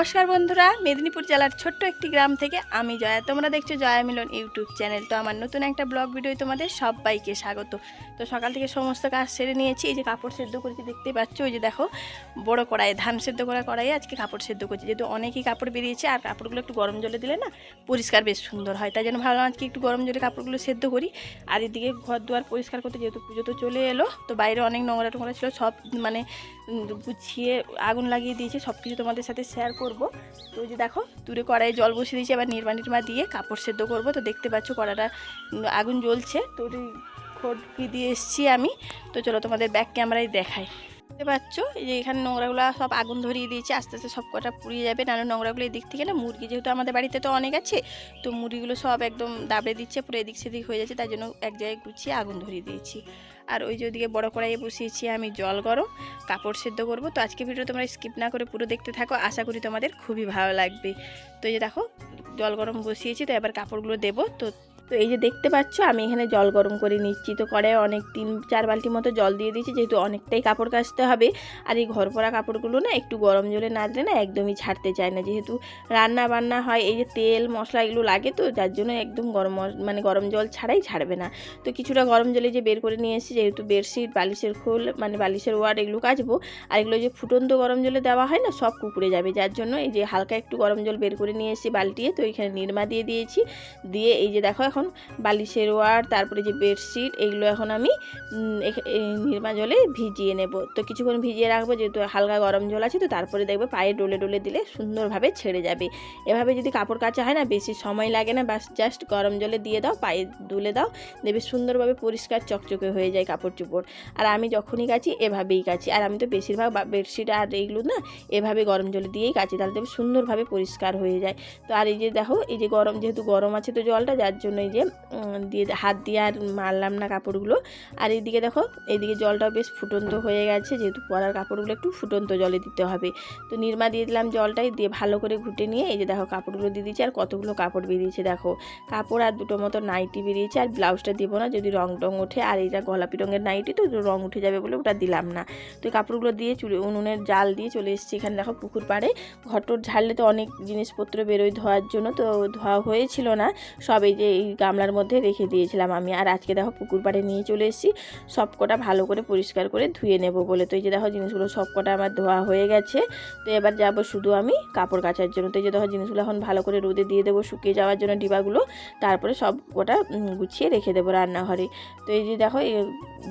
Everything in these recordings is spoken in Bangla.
নমস্কার বন্ধুরা, মেদিনীপুর জেলার ছোট্ট একটি গ্রাম থেকে আমি জয়া। তোমরা দেখছ জয়া মিলন ইউটিউব চ্যানেল। তো আমার নতুন একটা ব্লগ ভিডিও তোমাদের সবাইকে স্বাগত। তো সকাল থেকে সমস্ত কাজ সেরে নিয়েছি, এই যে কাপড় সেদ্ধ করেছি দেখতেই পাচ্ছ? ওই যে দেখো, বড় কড়াই ধান সেদ্ধ করা কড়াই আজকে কাপড় সেদ্ধ করছি। যেহেতু অনেকই কাপড় বেরিয়েছে, আর কাপড়গুলো একটু গরম জলে দিলে না পরিষ্কার বেশ সুন্দর হয়। তাই জন্য ভাবলাম আজকে একটু গরম জলে কাপড়গুলো সেদ্ধ করি। আর এদিকে ঘর দুয়ার পরিষ্কার করতে যেহেতু পুজো তো চলে এলো, তো বাইরে অনেক নোংরা টোংরা ছিল, সব মানে গুছিয়ে আগুন লাগিয়ে দিয়েছি সব কিছু তোমাদের সাথে শেয়ার করব। তো যে দেখো, দূরে কড়াই জল বসিয়ে দিয়েছি আবার নির্মা নির্মা দিয়ে কাপড় সেদ্ধ করব। তো দেখতে পাচ্ছ কড়াটা আগুন জ্বলছে। তো ওই খোট দিয়ে এসেছি আমি। তো চলো তোমাদের ব্যাক ক্যামেরায় দেখাই। দেখতে পাচ্ছ, এই যে এখানে নোংরাগুলো সব আগুন ধরিয়ে দিয়েছি, আস্তে আস্তে সব কটা পুড়িয়ে যাবে। নাহলে নোংরাগুলো এদিক থেকে না, মুরগি যেহেতু আমাদের বাড়িতে তো অনেক আছে, তো মুরগিগুলো সব একদম দাবড়ে দিচ্ছে, পুরো এদিক সেদিক হয়ে যাচ্ছে, তাই জন্য এক জায়গায় গুছিয়ে আগুন ধরিয়ে দিয়েছি। আর ওই যে ওদিকে বড়ো কড়াইয়ে বসিয়েছি আমি জল গরম, কাপড় সেদ্ধ করব। তো আজকে ভিডিও তোমরা স্কিপ না করে পুরো দেখতে থাকো, আশা করি তোমাদের খুবই ভালো লাগবে। তো এই যে দেখো, জল গরম বসিয়েছি, তো এবার কাপড়গুলো দেবো। তো তো এই যে দেখতে পাচ্ছ, আমি এখানে জল গরম করে নিচ্ছি তো কড়াই অনেক তিন, চার বালতি মতো জল দিয়ে দিয়েছি, যেহেতু অনেকটাই কাপড় কাচতে হবে। আর এই ঘর পরা কাপড়গুলো না একটু গরম জলে না দিলে না একদমই ছাড়তে চায় না। যেহেতু রান্না বান্না হয়, এই যে তেল, মশলা এগুলো লাগে তো, যার জন্য একদম গরম মানে গরম জল ছাড়াই ছাড়বে না। তো কিছুটা গরম জলে যে বের করে নিয়ে এসেছি, যেহেতু বেডশিট, বালিশের খোল মানে বালিশের ওয়ার্ড এগুলো কাচবো, আর এগুলো যে ফুটন্ত গরম জলে দেওয়া হয় না, সব কুকুরে যাবে। যার জন্য এই যে হালকা একটু গরম জল বের করে নিয়ে এসেছি বালতিয়ে, তো এখানে নির্মা দিয়ে দিয়েছি। দিয়ে এই যে দেখো, এখন বালিশের ওয়ার, তারপরে যে বেডশিট এগুলো এখন আমি নিরমা জলে ভিজিয়ে নেব। তো কিছুক্ষণ ভিজিয়ে রাখব, যেহেতু হালকা গরম জল আছে, তো তারপরে দেখবে পায়ে ডলে ডোলে দিলে সুন্দরভাবে ছেড়ে যাবে। এভাবে যদি কাপড় কাচা হয় না, বেশি সময় লাগে না, বাস জাস্ট গরম জলে দিয়ে দাও, পায়ে দুলে দাও দেখবে সুন্দরভাবে পরিষ্কার চকচকে হয়ে যায় কাপড় চোপড়। আর আমি যখনই কাচি, এভাবেই কাচি। আর আমি তো বেশিরভাগ বেডশিট আর এইগুলো না, এভাবে গরম জলে দিয়েই কাচি, তাহলে দেখবে সুন্দরভাবে পরিষ্কার হয়ে যায়। তো আর এই যে দেখো, এই যে গরম, যেহেতু গরম আছে তো জলটা, যার জন্য এই যে দিয়ে হাত দিয়ে আর মারলাম না কাপড়গুলো। আর এইদিকে দেখো এইদিকে জলটাও বেশ ফুটন্ত হয়ে গেছে, যেহেতু পরার কাপড়গুলো একটু ফুটন্ত জলে দিতে হবে। তো নির্মা দিয়ে দিলাম জলটাই, দিয়ে ভালো করে ঘুটে নিয়ে এই যে দেখো কাপড়গুলো দিয়ে দিয়েছি, আর কতগুলো কাপড় বেরিয়েছে দেখো। কাপড় আর দুটো মতো নাইটি বেরিয়েছে, আর ব্লাউজটা দেবো না, যদি রং টং ওঠে, আর এইটা গোলাপি রঙের নাইটি তো রং উঠে যাবে বলে ওটা দিলাম না। তো কাপড়গুলো দিয়ে চুলে, উনুনের জাল দিয়ে চলে এসেছি এখানে দেখো পুকুর পাড়ে। ঘটর ঝাড়লে তো অনেক জিনিসপত্র বেরোয় ধোয়ার জন্য, তো ধোয়া হয়েছিল না। সব যে এই গামলার মধ্যে রেখে দিয়েছিলাম আমি। আর আজকে দেখো পুকুর পাড়ে নিয়ে চলে এসেছি। সব কটা ভালো করে পরিষ্কার করে ধুয়ে নেব বলে। তো এই যে দেখো জিনিসগুলো সব কটা আমার ধোয়া হয়ে গেছে। তো এবার যাব শুধু আমি কাপড় কাচার জন্য। তো এই যে দেখো জিনিসগুলো এখন ভালো করে রোদে দিয়ে দেবো শুকিয়ে যাওয়ার জন্য ডিবাগুলো। তারপরে সব কটা গুছিয়ে রেখে দেবো রান্নাঘরে। তো এই যে দেখো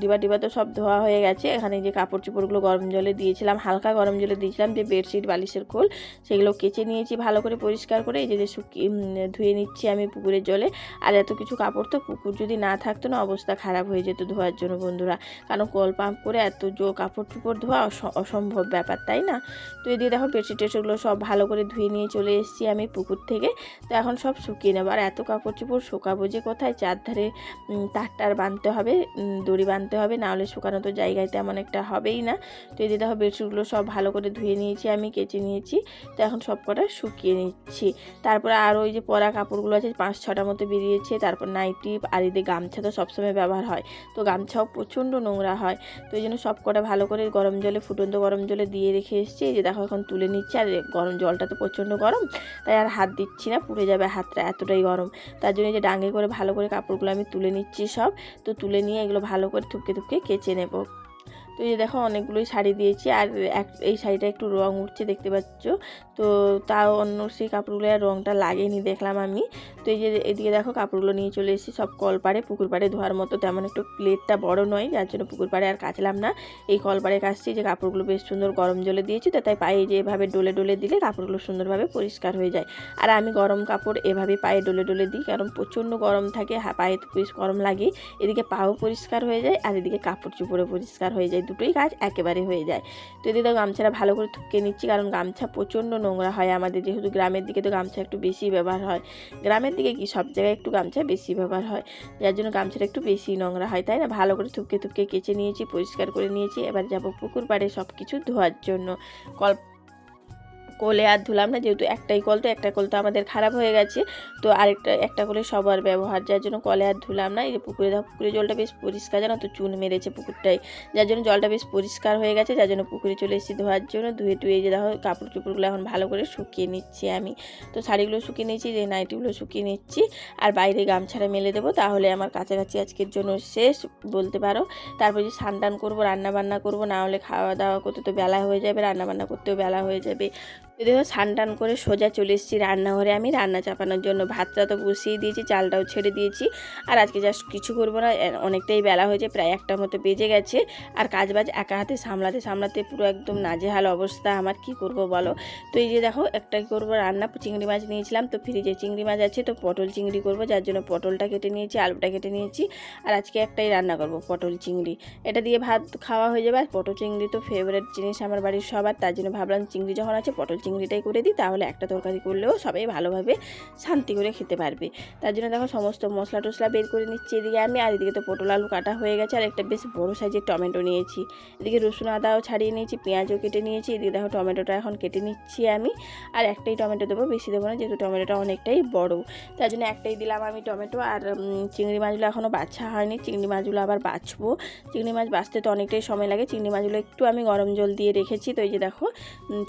ডিবা ডিবা তো সব ধোয়া হয়ে গেছে। এখানে যে কাপড় চোপড়গুলো গরম জলে দিয়েছিলাম, হালকা গরম জলে দিয়েছিলাম। যে বেডশিট, বালিশের খোল, সেগুলো কেচে নিয়েছি ভালো করে পরিষ্কার করে। এই যে যে শুকিয়ে ধুয়ে নিচ্ছি আমি পুকুরের জলে। আর এত কিছু কাপড় তো পুকুর যদি না থাকতো না অবস্থা খারাপ হয়ে যেত ধোয়ার জন্য বন্ধুরা। কারণ কল পাম্প করে এত জো কাপড় চোপড় ধোয়া অস- অসম্ভব ব্যাপার তাই না? তো এদিকে দেখো বেডশিট টেডশিটগুলো সব ভালো করে ধুয়ে নিয়ে চলে এসেছি আমি পুকুর থেকে। তো এখন সব শুকিয়ে নেব। আর এত কাপড় চোপড় শুকাবো যে কোথায়? চারধারে উম, তার টার বাঁধতে হবে দড়ি বাঁধতে হবে নাহলে শুকানো তো জায়গায় তেমন একটা হবেই না। তো এদিকে দেখো বেডশিটগুলো সব ভালো করে ধুয়ে নিয়েছি আমি কেচে নিয়েছি। তো এখন সব কটা শুকিয়ে নিচ্ছি। তারপরে আর ওই যে পরা কাপড়গুলো আছে পাঁচ ছটা মতো বেরিয়েছে তারপর নাইটি আর এদিকে গামছা তো সবসময় ব্যবহার হয়। তো গামছাও প্রচণ্ড নোংরা হয়। তো এই জন্য সব কটা ভালো করে গরম জলে, ফুটন্ত গরম জলে দিয়ে রেখে এসেছি। যে দেখো, এখন তুলে নিচ্ছে, আর গরম জলটা তো প্রচণ্ড গরম, তাই আর হাত দিচ্ছি না, পুড়ে যাবে হাতটা, এতটাই গরম। তার জন্য যে ডাঙ্গে করে ভালো করে কাপড়গুলো আমি তুলে নিচ্ছি সব। তো তুলে নিয়ে এগুলো ভালো করে থুপকে থুপকে কেচে নেব। তো এই দেখো অনেকগুলোই শাড়ি দিয়েছি আর এক, এই শাড়িটা একটু রং উঠছে দেখতে পাচ্ছ। তো তাও অন্য সেই কাপড়গুলো আর রংটা লাগেনি দেখলাম আমি। তো এই যে এদিকে দেখো কাপড়গুলো নিয়ে চলে এসেছি সব কল পাড়ে পুকুর পাড়ে ধোয়ার মতো তেমন একটু প্লেটটা বড় নয়, যার জন্য পুকুর পাড়ে আর কাচলাম না। এই কল পাড়ে কাচছি যে কাপড়গুলো বেশ সুন্দর গরম জলে দিয়েছি তো তাই পায়ে যে এভাবে ডোলে ডলে দিলে কাপড়গুলো সুন্দরভাবে পরিষ্কার হয়ে যায়। আর আমি গরম কাপড় এভাবে পায়ে ডোলে ডলে দিই কারণ প্রচণ্ড গরম থাকে পায়ে তো গরম লাগে। এদিকে পাও পরিষ্কার হয়ে যায় আর এদিকে কাপড় চুপড়ে পরিষ্কার হয়ে যায়। দুটোই কাজ একেবারে হয়ে যায়। তো এদিকে গামছাটা ভালো করে থুকে নিচ্ছি, কারণ গামছা প্রচণ্ড নোংরা হয় আমাদের, যেহেতু গ্রামের দিকে তো গামছা একটু বেশি ব্যবহার হয়। গ্রামের দিকে কি সব জায়গায় একটু গামছা বেশি ব্যবহার হয়? যার জন্য গামছাটা একটু বেশি নোংরা হয়, তাই না? ভালো করে থুপকে থুপকে কেচে নিয়েছি, পরিষ্কার করে নিয়েছি, এবার যাব পুকুর পাড়ে সব কিছু ধোয়ার জন্য। কল কলে আর ধুলাম না, যেহেতু একটাই কল, তো একটা কল তো আমাদের খারাপ হয়ে গেছে। তো আরেকটা, একটা কলে সবার ব্যবহার, যার জন্য কলে আর ধুলাম না। এই যে পুকুরে দেখো পুকুরের জলটা বেশ পরিষ্কার জানো তো, চুন মেরেছে পুকুরটাই যার জন্য জলটা বেশ পরিষ্কার হয়ে গেছে, যার জন্য পুকুরে চলে এসেছি ধোয়ার জন্য। ধুয়ে টুয়ে যে দেখো, কাপড় চোপড়গুলো এখন ভালো করে শুকিয়ে নিচ্ছি আমি। তো শাড়িগুলো শুকিয়ে নিচ্ছি যে নাইটিগুলো শুকিয়ে নিচ্ছি। আর বাইরে গামছাড়া মেলে দেবো, তাহলে আমার কাছাকাছি আজকের জন্য শেষ, বলতে পারো। তারপর যে স্নান টান করব রান্না বান্না করব, না হলে খাওয়া দাওয়া করতে তো বেলা হয়ে যাবে রান্না বান্না করতেও বেলা হয়ে যাবে। তো দেখো স্নান টান করে সোজা চলে এসেছি রান্নাঘরে। আমি রান্না চাপানোর জন্য ভাতটা তো বসিয়ে দিয়েছি, চালটাও ছেড়ে দিয়েছি। আর আজকে জাস্ট কিছু করব না অনেকটাই বেলা হয়েছে, প্রায় একটা মতো বেজে গেছে। আর কাজ বাজ একা হাতে সামলাতে সামলাতে পুরো একদম নাজেহাল অবস্থা, আমার কি করব বলো? তো এই যে দেখো একটা করব রান্না, চিংড়ি মাছ নিয়েছিলাম, তো ফ্রিজে চিংড়ি মাছ আছে, তো পটল চিংড়ি করব, যার জন্য পটলটা কেটে নিয়েছি, আলুটা কেটে নিয়েছি। আর আজকে একটাই রান্না করব, পটল চিংড়ি। এটা দিয়ে ভাত খাওয়া হয়ে যাবে, আর পটল চিংড়ি তো ফেভারিট জিনিস আমার বাড়ির সবার, তার জন্য ভাবলাম চিংড়ি যখন আছে, পটল চিংড়িটাই করে দিই, তাহলে একটা তরকারি করলেও সবাই ভালোভাবে শান্তি করে খেতে পারবে। তার জন্য দেখো সমস্ত মশলা টশলা বের করে নিচ্ছি এদিকে আমি, আর এদিকে তো পটল আলু কাটা হয়ে গেছে, আর একটা বেশ বড়ো সাইজের টমেটো নিয়েছি। এদিকে রসুন আদাও ছাড়িয়ে নিয়েছি, পেঁয়াজও কেটে নিয়েছি, এদিকে দেখো টমেটোটা এখন কেটে নিচ্ছি আমি, আর একটাই টমেটো দেবো, বেশি দেবো না, যেহেতু টমেটোটা অনেকটাই বড়। তার জন্য একটাই দিলাম আমি টমেটো, আর চিংড়ি মাছগুলো এখনও বাছা হয়নি, চিংড়ি মাছগুলো আবার বাছবো। চিংড়ি মাছ বাছতে তো অনেকটাই সময় লাগে, চিংড়ি মাছগুলো একটু আমি গরম জল দিয়ে রেখেছি, তো এই যে দেখো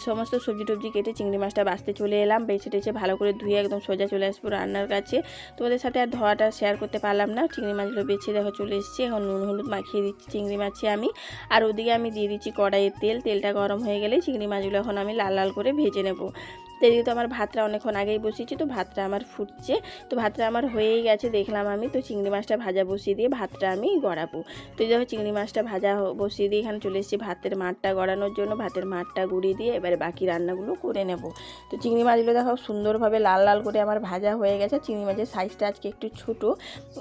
সমস্ত সবজি টবজি কেটে চিংড়ি মাছটা বাঁচতে চলে এলাম। বেছে টেছে ভালো করে ধুয়ে একদম সোজা চলে আসব রান্নার কাছে। তোমাদের সাথে আর ধোয়াটা শেয়ার করতে পারলাম না। চিংড়ি মাছগুলো বেছে দেখো চলে এসেছি। এখন নুন, হলুদ মাখিয়ে দিচ্ছি চিংড়ি মাছে আমি। আর ওদিকে আমি দিয়ে দিচ্ছি কড়াইয়ের তেল। তেলটা গরম হয়ে গেলে চিংড়ি মাছগুলো এখন আমি লাল লাল করে ভেজে নেব। তো তো আমার ভাতটা অনেকক্ষণ আগেই বসিয়েছি, তো ভাতটা আমার ফুটছে। তো ভাতটা আমার হয়েই গেছে, দেখলাম আমি। তো চিংড়ি মাছটা ভাজা বসিয়ে দিয়ে ভাতটা আমি গড়াবো। তো দেখো চিংড়ি মাছটা ভাজা বসিয়ে দিয়ে এখানে চলে এসেছি ভাতের মাঠটা গড়ানোর জন্য। ভাতের মাঠটা গুঁড়িয়ে দিয়ে এবারে বাকি রান্নাগুলো করে নেব। তো চিংড়ি মাছগুলো দেখো সুন্দরভাবে লাল লাল করে আমার ভাজা হয়ে গেছে। চিংড়ি মাছের সাইজটা আজকে একটু ছোট,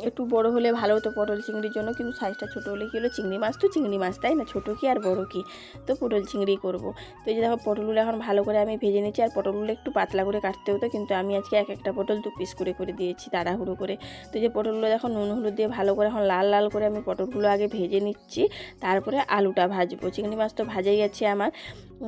একটু বড় হলে ভালো হতো পটল চিংড়ির জন্য, কিন্তু সাইজটা ছোট হলে কি হলো? চিংড়ি মাছ তো চিংড়ি মাছ, তাই না? ছোটো কি আর বড় কি? তো পটল চিংড়ি করব। তো এই যে দেখো পটলগুলো এখন ভালো করে আমি ভেজে নিচ্ছি, আর পটলগুলো একটু পাতলা করে কাটতে হতো, কিন্তু আমি আজকে এক একটা পটল দু পিস করে করে দিয়েছি তাড়াহুড়ো করে। তো যে পটলগুলো এখন নুন, হলুদ দিয়ে ভালো করে এখন লাল লাল করে আমি পটলগুলো আগে ভেজে নিচ্ছি, তারপরে আলুটা ভাজবো। চিংড়ি মাছ তো ভাজাই আছে আমার।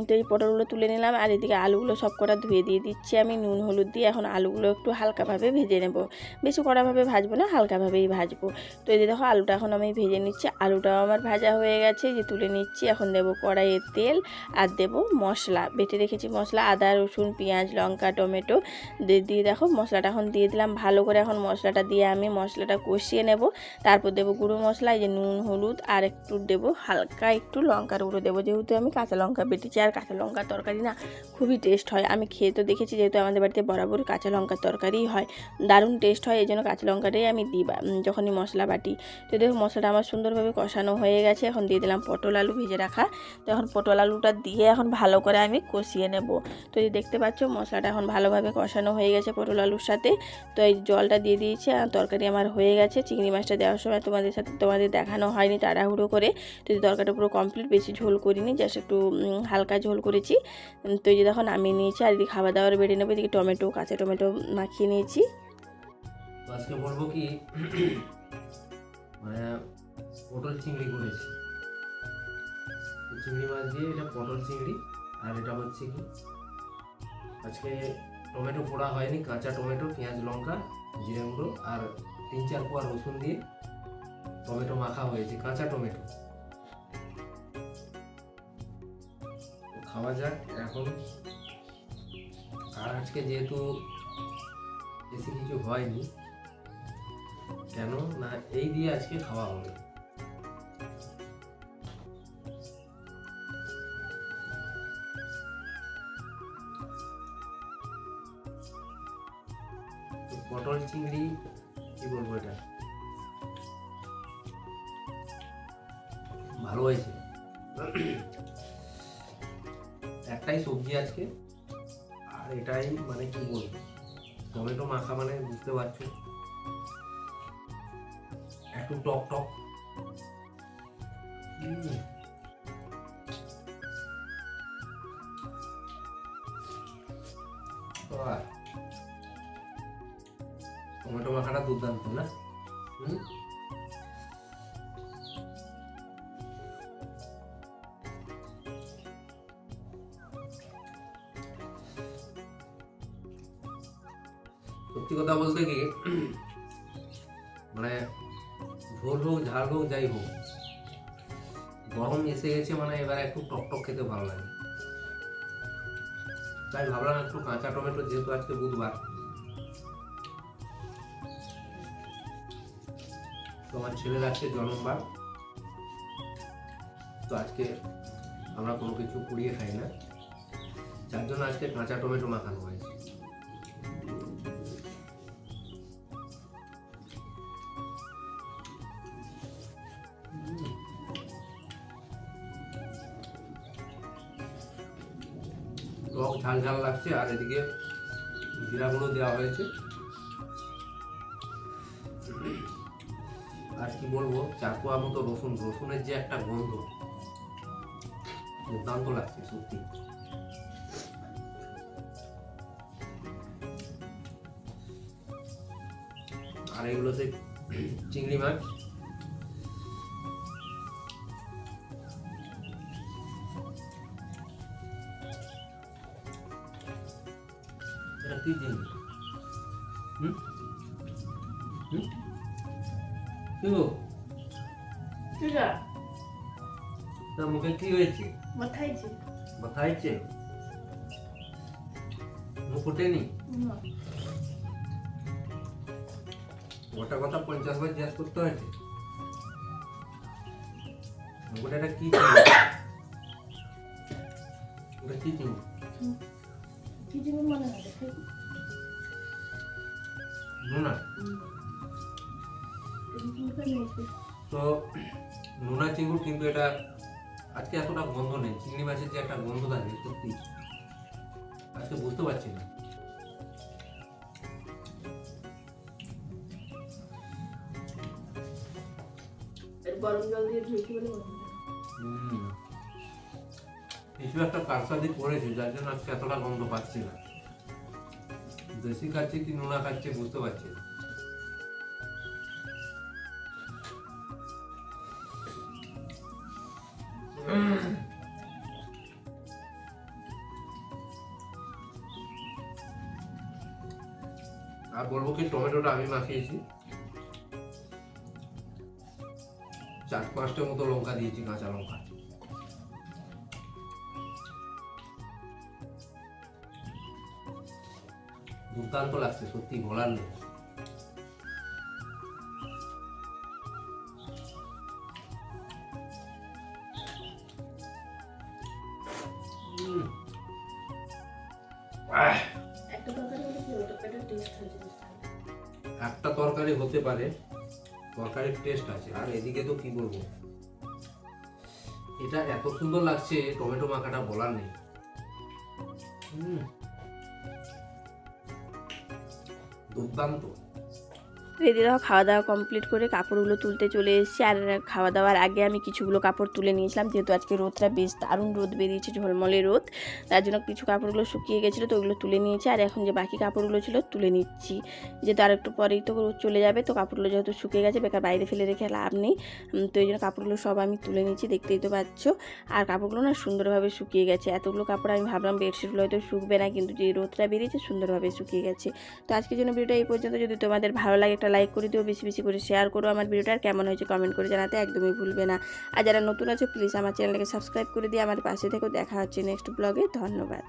তো এই পটলগুলো তুলে নিলাম আর এদিকে আলুগুলো সব কটা ধুয়ে দিয়ে দিচ্ছি আমি। নুন, হলুদ দিয়ে এখন আলুগুলো একটু হালকাভাবে ভেজে নেব। বেশি কড়াভাবে ভাজবো না, হালকাভাবেই ভাজবো। তো এই দেখো, আলুটা এখন আমি ভেজে নিচ্ছি। আলুটাও আমার ভাজা হয়ে গেছে। যে তুলে নিচ্ছি, এখন দেবো কড়াইয়ে তেল আর দেবো মশলা। বেটে রেখেছি মশলা, আদা, রসুন, পেঁয়াজ, লঙ্কা, টমেটো। দিয়ে দেখো মশলাটা এখন দিয়ে দিলাম। ভালো করে এখন মশলাটা দিয়ে আমি মশলাটা কষিয়ে নেব। তারপর দেবো গুঁড়ো মশলা, এই যে নুন, হলুদ, আর একটু দেবো হালকা একটু লঙ্কার গুঁড়ো। দেবো যেহেতু আমি কাঁচা লঙ্কা বেটেছি আর কাঁচা লঙ্কার তরকারি না খুবই টেস্ট হয়। আমি খেয়ে তো দেখেছি যেহেতু আমাদের বাড়িতে বরাবর কাঁচা লঙ্কার তরকারিই হয় দারুণ টেস্ট হয় এই জন্য কাঁচা লঙ্কাটাই আমি দিই যখনই মশলা বাটি। তো দেখো মশলাটা আমার সুন্দরভাবে কষানো হয়ে গেছে এখন দিয়ে দিলাম পটল আলু ভেজে রাখা। তো এখন পটল আলুটা দিয়ে এখন ভালো করে আমি কষিয়ে নেব। তো এই দেখতে পাচ্ছ মশলাটা এখন ভালোভাবে কষানো হয়ে গেছে পটল আলুর সাথে। তো এই জলটা দিয়ে দিয়েছি আর তরকারি আমার হয়ে গেছে। চিংড়ি মাছটা দেওয়ার সময় তোমাদের সাথে তোমাদের দেখানো হয়নি তাড়াহুড়ো করে। তো তরকারিটা পুরো কমপ্লিট বেশি ঝোল করিনি জাস্ট একটু উম, হালকা ঝোল করেছি। তো এই যে দেখো নামিয়ে নিয়েছি, আর এদিকে খাবার দাবার বেড়ে নেব, এদিকে টমেটো, কাঁচা টমেটো মাখিয়ে নিয়েছি। আজকে বলব কি মানে পটল চিংড়ি করেছি। চিংড়ি মাছ দিয়ে এটা পটল চিংড়ি, আর এটা হচ্ছে কি, আজকে টমেটো পোড়া হয়নি, কাঁচা টমেটো, পেঁয়াজ, লঙ্কা, জিরে গুঁড়ো, আর তিন চার কোয়া রসুন দিয়ে টমেটো মাখা হয়েছে, কাঁচা টমেটো। খাওয়া যাক, এখন আর আজকে যেহেতু বেশি কিছু হয়নি, কেন না এই দিয়ে আজকে খাওয়া হবে। পটল চিংড়ি, কি বলব এটা? ভালো হয়েছে। একটাই সবজি আজকে। আর এটাই মানে কি বলব? টমেটো মাখা মানে বুঝতে পারছ। একটু টক টক। টমেটো মাখাটা দুর্দান্ত না? হুম? মানে ঝোল হোক, ঝাল হোক, যাই হোক। গরম এসে গেছে মানে এবার একটু টক টক খেতে ভালো লাগে। তাই ভাবলাম একটু কাঁচা টমেটো যেহেতু আজকে বুধবার। তো আমার ছেলের আজকে জন্মবার। তো আজকে আমরা কোনো কিছু পুড়িয়ে খাই না। যার জন্য আজকে কাঁচা টমেটো মাখানো হয়েছে। টক ঝাল ঝাল লাগছে, আর এদিকে জিরাগুলো দেওয়া হয়েছে। আর কি বলব চার কোয়া মতো রসুন, রসুনের যে একটা গন্ধ, দুর্দান্ত লাগছে সত্যি। আর এগুলোতে চিংড়ি মাছ কি জিনিস হুম? হুম? কি গো? তোর মুখে কি হয়েছে? ব্যথা হয়েছে মুখ ওঠেনি গোটা কথা পঞ্চাশ বার জিজ্ঞাসা করতে হয়েছে? ওটা একটা কি ওটা কি চিংড়ি নোনা তো নোনা চিংড়ি কিন্তু এটা আজকে এতটা গন্ধ নেই চিংড়ি মাছের যে একটা গন্ধ থাকে সত্যি। আজকে বুঝতে পারছি না। গরম জল দিয়ে ধুয়েছি বলে কিছু একটা কারসাদি করেছে যার জন্য আজকে এতটা গন্ধ পাচ্ছি না। দেশি খাচ্ছে কি নোনা খাচ্ছে বুঝতে পারছি না। আর বলব কি, টমেটোটা আমি মাখিয়েছি। চার পাঁচটা মতো লঙ্কা দিয়েছি, কাঁচা লঙ্কা। দুর্দান্ত লাগছে সত্যি বলার নেই একটা তরকারি হতে পারে তরকারির টেস্ট আছে। আর এদিকে তো কি বলব? এটা এত সুন্দর লাগছে টমেটো মাখাটা বলার নেই। হুম। দুর্দান্ত রেডি দেখো খাওয়া দাওয়া কমপ্লিট করে কাপড়গুলো তুলতে চলে এসেছি। আর খাওয়া দাওয়ার আগে আমি কিছুগুলো কাপড় তুলে নিয়েছিলাম, যেহেতু আজকে রোদটা বেশ দারুণ রোদ বেরিয়েছে, ঝলমলে রোদ। তার জন্য কিছু কাপড়গুলো শুকিয়ে গেছিল, তো ওগুলো তুলে নিয়েছি। আর এখন যে বাকি কাপড়গুলো ছিল, তুলে নিচ্ছি। যেহেতু আর একটু পরেই তো রোদ চলে যাবে, তো কাপড়গুলো যেহেতু শুকিয়ে গেছে, বেকার বাইরে ফেলে রেখে লাভ নেই। তো এই জন্য কাপড়গুলো সব আমি তুলে নিচ্ছি, দেখতেই তো পাচ্ছ। আর কাপড়গুলো না সুন্দরভাবে শুকিয়ে গেছে। এতগুলো কাপড় আমি ভাবলাম, বেডশিটগুলো হয়তো শুকবে না, কিন্তু যে রোদটা বেরিয়েছে, সুন্দরভাবে শুকিয়ে গেছে। তো আজকের জন্য ভিডিওটা এই পর্যন্ত। যদি তোমাদের ভালো লাগে, একটা লাইক করে দিও, বেশি বেশি করে শেয়ার করো আমার ভিডিওটা, আর কেমন হয়েছে কমেন্ট করে জানাতে একদমই ভুলবে না। আর যারা নতুন আছে প্লিজ আমার চ্যানেলটাকে সাবস্ক্রাইব করে দিয়ে আমার পাশে থেকেও দেখা হচ্ছে নেক্সট ব্লগে ধন্যবাদ।